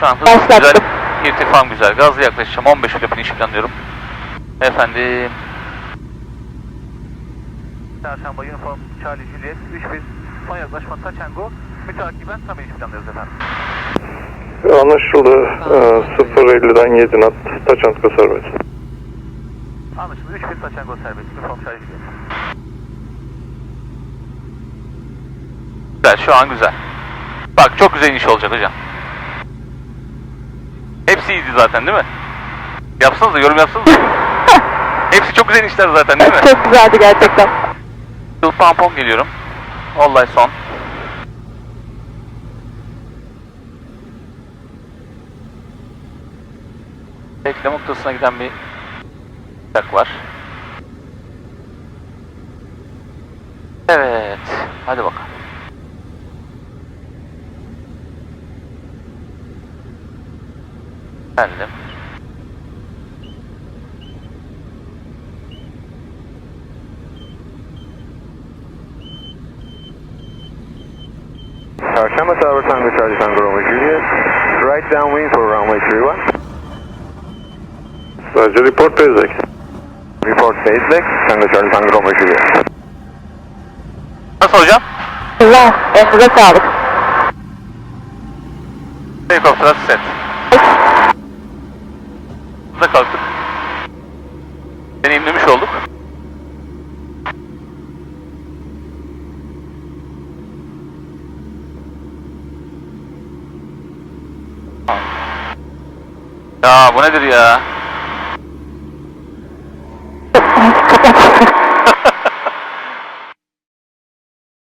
Şu an hız Başlattım. güzel, irtifam güzel. Gazla yaklaşacağım. 15 ile finish planlıyorum. Efendim. Çarşamba Uniform Charlie Juliet 31 son yaklaşma Taçango mütakiben tam iniş planlıyoruz efendim. Anlaşıldı. Ee, 0.50'den 7 knot Taçantka serbest. Anlaşıldı 31 Taçango serbest Uniform Charlie Juliet. Güzel şu an güzel. Bak çok güzel iniş olacak hocam. Hepsi iyiydi zaten değil mi? Yapsanız da yorum yapsanız da. Hepsi çok güzel inişler zaten değil mi? Çok güzeldi gerçekten. Yıl tampon geliyorum. Vallahi son. Bekleme noktasına giden bir uçak var. Evet. Hadi bakalım. Geldim. Çarşamba Tower Tango Charlie Tango Romeo Juliet. Right downwind for runway 31. Sadece report basic. Report baseback. Tango Charlie Tango Romeo Juliet. Nasıl hocam? Güzel. Elinize sağlık. Take off thrust set. Burada kalktık. Deneyimlemiş olduk. Ya bu nedir ya?